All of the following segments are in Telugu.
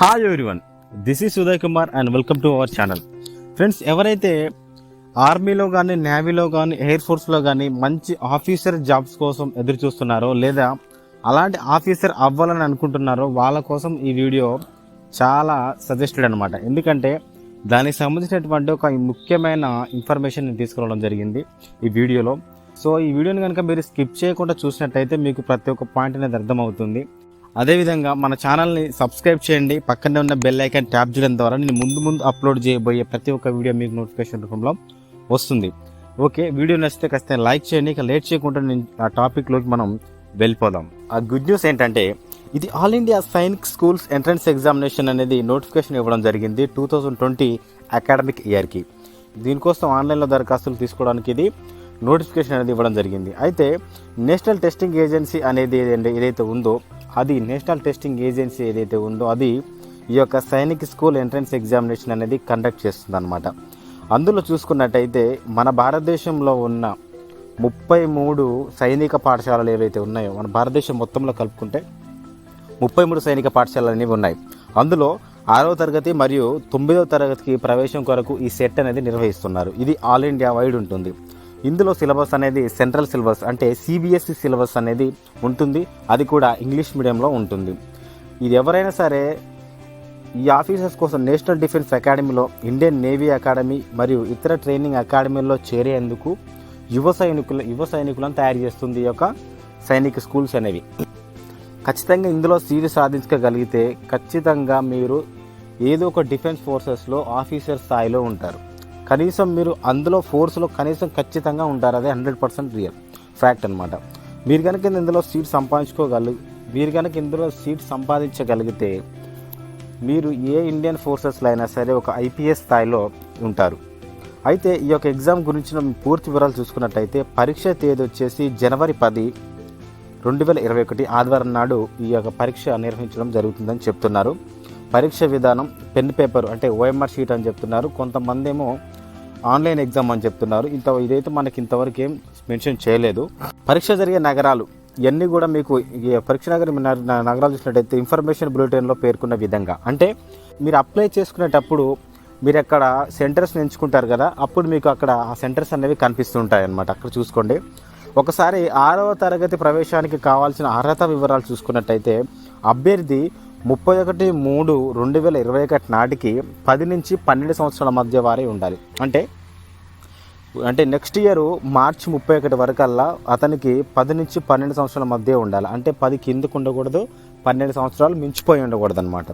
Hi everyone this is Uday Kumar and welcome to our channel friends ఎవరైతే ఆర్మీలో కానీ నేవీలో కానీ ఎయిర్ ఫోర్స్లో కానీ మంచి ఆఫీసర్ జాబ్స్ కోసం ఎదురు చూస్తున్నారో లేదా అలాంటి ఆఫీసర్ అవ్వాలని అనుకుంటున్నారో వాళ్ళ కోసం ఈ వీడియో చాలా సజెస్టెడ్ అనమాట ఎందుకంటే దానికి సంబంధించినటువంటి ఒక ముఖ్యమైన ఇన్ఫర్మేషన్ నేను తీసుకురావడం జరిగింది ఈ వీడియోలో. సో ఈ వీడియోని కనుక మీరు స్కిప్ చేయకుండా చూసినట్టయితే మీకు ప్రతి ఒక్క పాయింట్ అనేది అర్థమవుతుంది. అదేవిధంగా మన ఛానల్ని సబ్స్క్రైబ్ చేయండి. పక్కనే ఉన్న బెల్ ఐకాన్ ట్యాప్ చేయడం ద్వారా నేను ముందు ముందు అప్లోడ్ చేయబోయే ప్రతి ఒక్క వీడియో మీకు నోటిఫికేషన్ రూపంలో వస్తుంది. ఓకే వీడియో నచ్చితే ఖచ్చితంగా లైక్ చేయండి. ఇక లేట్ చేయకుండా నేను ఆ టాపిక్లోకి మనం వెళ్ళిపోదాం. ఆ గుడ్ న్యూస్ ఏంటంటే ఇది all India Sainik schools entrance examination అనేది నోటిఫికేషన్ ఇవ్వడం జరిగింది టూ థౌజండ్ ట్వంటీ అకాడమిక్ ఇయర్కి దీనికోసం ఆన్లైన్లో దరఖాస్తులు తీసుకోవడానికి ఇది నోటిఫికేషన్ అనేది ఇవ్వడం జరిగింది. అయితే నేషనల్ టెస్టింగ్ ఏజెన్సీ అనేది ఏదంటే ఏదైతే ఉందో అది నేషనల్ టెస్టింగ్ ఏజెన్సీ ఏదైతే ఉందో అది ఈ యొక్క సైనిక్ స్కూల్ ఎంట్రన్స్ ఎగ్జామినేషన్ అనేది కండక్ట్ చేస్తుంది అనమాట అందులో చూసుకున్నట్టయితే మన భారతదేశంలో ఉన్న ముప్పై మూడు సైనిక పాఠశాలలు ఏవైతే ఉన్నాయో మన భారతదేశం మొత్తంలో కలుపుకుంటే ముప్పై మూడు సైనిక పాఠశాలలు అనేవి ఉన్నాయి. అందులో ఆరవ తరగతి మరియు తొమ్మిదవ తరగతికి ప్రవేశం కొరకు ఈ సెట్ అనేది నిర్వహిస్తున్నారు. ఇది ఆల్ ఇండియా వైడ్ ఉంటుంది. ఇందులో సిలబస్ అనేది సెంట్రల్ సిలబస్ అంటే సిబిఎస్ఈ సిలబస్ అనేది ఉంటుంది. అది కూడా ఇంగ్లీష్ మీడియంలో ఉంటుంది. ఇది ఎవరైనా సరే ఈ ఆఫీసర్స్ కోసం నేషనల్ డిఫెన్స్ అకాడమీలో ఇండియన్ నేవీ అకాడమీ మరియు ఇతర ట్రైనింగ్ అకాడమీల్లో చేరేందుకు యువ సైనికులు యువ సైనికులను తయారు చేస్తుంది ఈ యొక్క సైనిక స్కూల్స్ అనేవి. ఖచ్చితంగా ఇందులో సీటు సాధించగలిగితే ఖచ్చితంగా మీరు ఏదో ఒక డిఫెన్స్ ఫోర్సెస్లో ఆఫీసర్ స్థాయిలో ఉంటారు. కనీసం మీరు అందులో ఫోర్స్లో కనీసం ఖచ్చితంగా ఉంటారు. అదే హండ్రెడ్ పర్సెంట్ రియల్ ఫ్యాక్ట్ అనమాట మీరు కనుక ఇందులో సీట్ సంపాదించుకోగలు మీరు కనుక ఇందులో సీట్ సంపాదించగలిగితే మీరు ఏ ఇండియన్ ఫోర్సెస్లో అయినా సరే ఒక ఐపీఎస్ స్థాయిలో ఉంటారు. అయితే ఈ యొక్క ఎగ్జామ్ గురించిన పూర్తి వివరాలు చూసుకున్నట్టయితే పరీక్ష తేదీ వచ్చేసి జనవరి పది రెండు వేల ఇరవై ఒకటి ఆదివారం నాడు ఈ యొక్క పరీక్ష నిర్వహించడం జరుగుతుందని చెప్తున్నారు. పరీక్ష విధానం పెన్ పేపర్ అంటే ఓఎంఆర్ షీట్ అని చెప్తున్నారు. కొంతమంది ఏమో ఆన్లైన్ ఎగ్జామ్ అని చెప్తున్నారు. ఇంత ఇదైతే మనకి ఇంతవరకు ఏం మెన్షన్ చేయలేదు. పరీక్ష జరిగే నగరాలు ఇవన్నీ కూడా మీకు పరీక్ష నగరం నగరాలు చూసినట్టయితే ఇన్ఫర్మేషన్ బులెటిన్లో పేర్కొన్న విధంగా. అంటే మీరు అప్లై చేసుకునేటప్పుడు మీరు అక్కడ సెంటర్స్ ఎంచుకుంటారు కదా అప్పుడు మీకు అక్కడ ఆ సెంటర్స్ అనేవి కనిపిస్తుంటాయి అన్నమాట అక్కడ చూసుకోండి. ఒకసారి ఆరవ తరగతి ప్రవేశానికి కావాల్సిన అర్హత వివరాలు చూసుకున్నట్టయితే అభ్యర్థి ముప్పై ఒకటి మూడు రెండు వేల ఇరవై ఒకటి నాటికి పది నుంచి పన్నెండు సంవత్సరాల మధ్య వారే ఉండాలి. అంటే అంటే నెక్స్ట్ ఇయర్ మార్చి ముప్పై ఒకటి వరకల్లా అతనికి పది నుంచి పన్నెండు సంవత్సరాల మధ్య ఉండాలి. అంటే పది కిందకు ఉండకూడదు పన్నెండు సంవత్సరాలు మించిపోయి ఉండకూడదు అనమాట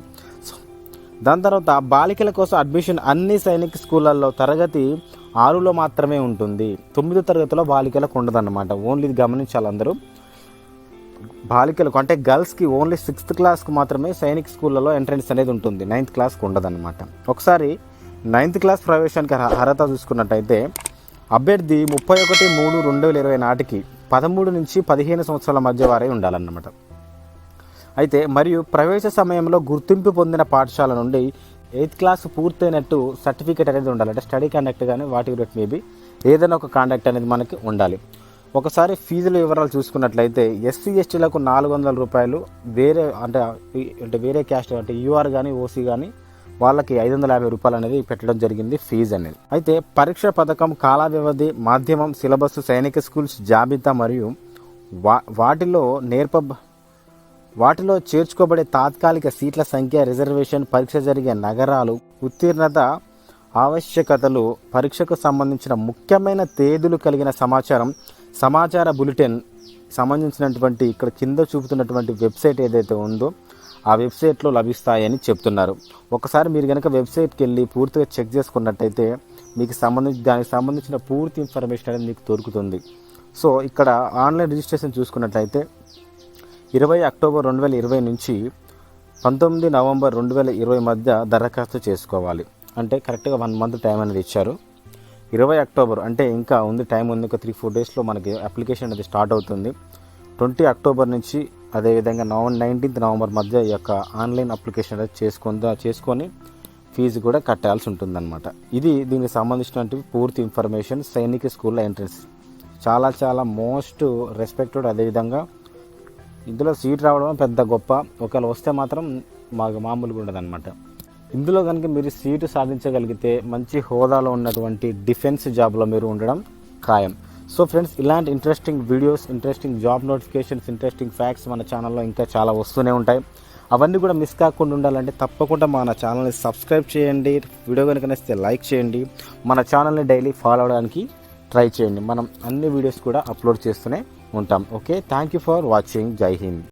దాని తర్వాత బాలికల కోసం అడ్మిషన్ అన్ని సైనిక స్కూళ్ళల్లో తరగతి ఆరులో మాత్రమే ఉంటుంది. తొమ్మిదో తరగతిలో బాలికలకు ఉండదన్నమాట. ఓన్లీ ఇది గమనించాలి అందరూ. బాలికలకు అంటే గర్ల్స్కి ఓన్లీ సిక్స్త్ క్లాస్కి మాత్రమే సైనిక్ స్కూళ్ళలో ఎంట్రన్స్ అనేది ఉంటుంది. నైన్త్ క్లాస్కి ఉండదన్నమాట. ఒకసారి నైన్త్ క్లాస్ ప్రవేశానికి అర్హత చూసుకున్నట్టయితే అభ్యర్థి ముప్పై ఒకటి మూడు రెండు వేల ఇరవై నాటికి పదమూడు నుంచి పదిహేను సంవత్సరాల మధ్య వారే ఉండాలన్నమాట. అయితే మరియు ప్రవేశ సమయంలో గుర్తింపు పొందిన పాఠశాల నుండి ఎయిత్ క్లాస్ పూర్తయినట్టు సర్టిఫికేట్ అనేది ఉండాలి. అంటే స్టడీ కండక్ట్ కానీ వాటి మేబీ ఏదైనా ఒక కాండక్ట్ అనేది మనకి ఉండాలి. ఒకసారి ఫీజుల వివరాలు చూసుకున్నట్లయితే ఎస్సీ ఎస్టీలకు నాలుగు వందల రూపాయలు వేరే అంటే అంటే వేరే క్యాస్ట్ అంటే యూఆర్ కానీ ఓసీ కానీ వాళ్ళకి ఐదు వందల యాభై రూపాయలు అనేది పెట్టడం జరిగింది ఫీజు అనేది. అయితే పరీక్ష పథకం కాల వ్యవధి మాధ్యమం సిలబస్ సైనిక స్కూల్స్ జాబితా మరియు వా వాటిలో నేర్ప వాటిలో చేర్చుకోబడే తాత్కాలిక సీట్ల సంఖ్య రిజర్వేషన్ పరీక్ష జరిగే నగరాలు ఉత్తీర్ణత ఆవశ్యకతలు పరీక్షకు సంబంధించిన ముఖ్యమైన తేదీలు కలిగిన సమాచారం సమాచార బులెటిన్ సంబంధించినటువంటి ఇక్కడ కింద చూపుతున్నటువంటి వెబ్సైట్ ఏదైతే ఉందో ఆ వెబ్సైట్లో లభిస్తాయని చెప్తున్నారు. ఒకసారి మీరు కనుక వెబ్సైట్కి వెళ్ళి పూర్తిగా చెక్ చేసుకున్నట్టయితే మీకు సంబంధించి దానికి సంబంధించిన పూర్తి ఇన్ఫర్మేషన్ అనేది మీకు దొరుకుతుంది. సో ఇక్కడ ఆన్లైన్ రిజిస్ట్రేషన్ చూసుకున్నట్లయితే ఇరవై అక్టోబర్ రెండు వేల ఇరవై నుంచి పంతొమ్మిది నవంబర్ రెండు వేల ఇరవై మధ్య దరఖాస్తు చేసుకోవాలి. అంటే కరెక్ట్గా వన్ మంత్ టైం అనేది ఇచ్చారు. ఇరవై అక్టోబర్ అంటే ఇంకా ఉంది టైం ఉంది ఒక త్రీ ఫోర్ డేస్లో మనకి అప్లికేషన్ అనేది స్టార్ట్ అవుతుంది. ట్వంటీ అక్టోబర్ నుంచి అదేవిధంగా నవంబర్ నైన్టీన్త్ నవంబర్ మధ్య ఈ యొక్క ఆన్లైన్ అప్లికేషన్ అనేది చేసుకుందా చేసుకొని ఫీజు కూడా కట్టాల్సి ఉంటుందన్నమాట. ఇది దీనికి సంబంధించినటువంటి పూర్తి ఇన్ఫర్మేషన్ సైనిక స్కూల్లో ఎంట్రన్స్. చాలా చాలా మోస్ట్ రెస్పెక్టెడ్ అదేవిధంగా ఇందులో సీట్ రావడం పెద్ద గొప్ప. ఒకవేళ వస్తే మాత్రం మాకు మామూలుగా ఉండదన్నమాట. ఇందులో కనుక మీరు సీటు సాధించగలిగితే మంచి హోదాలో ఉన్నటువంటి డిఫెన్స్ జాబ్లో మీరు ఉండడం ఖాయం. సో ఫ్రెండ్స్ ఇలాంటి interesting videos interesting job notifications interesting facts మన ఛానల్లో ఇంకా చాలా వస్తూనే ఉంటాయి. అవన్నీ కూడా మిస్ కాకుండా ఉండాలంటే తప్పకుండా మన ఛానల్ని సబ్స్క్రైబ్ చేయండి. వీడియో కనుక నచ్చితే లైక్ చేయండి. మన ఛానల్ని డైలీ ఫాలో అవడానికి ట్రై చేయండి. మనం అన్ని వీడియోస్ కూడా అప్లోడ్ చేస్తూనే ఉంటాం. Okay thank you for watching Jai Hind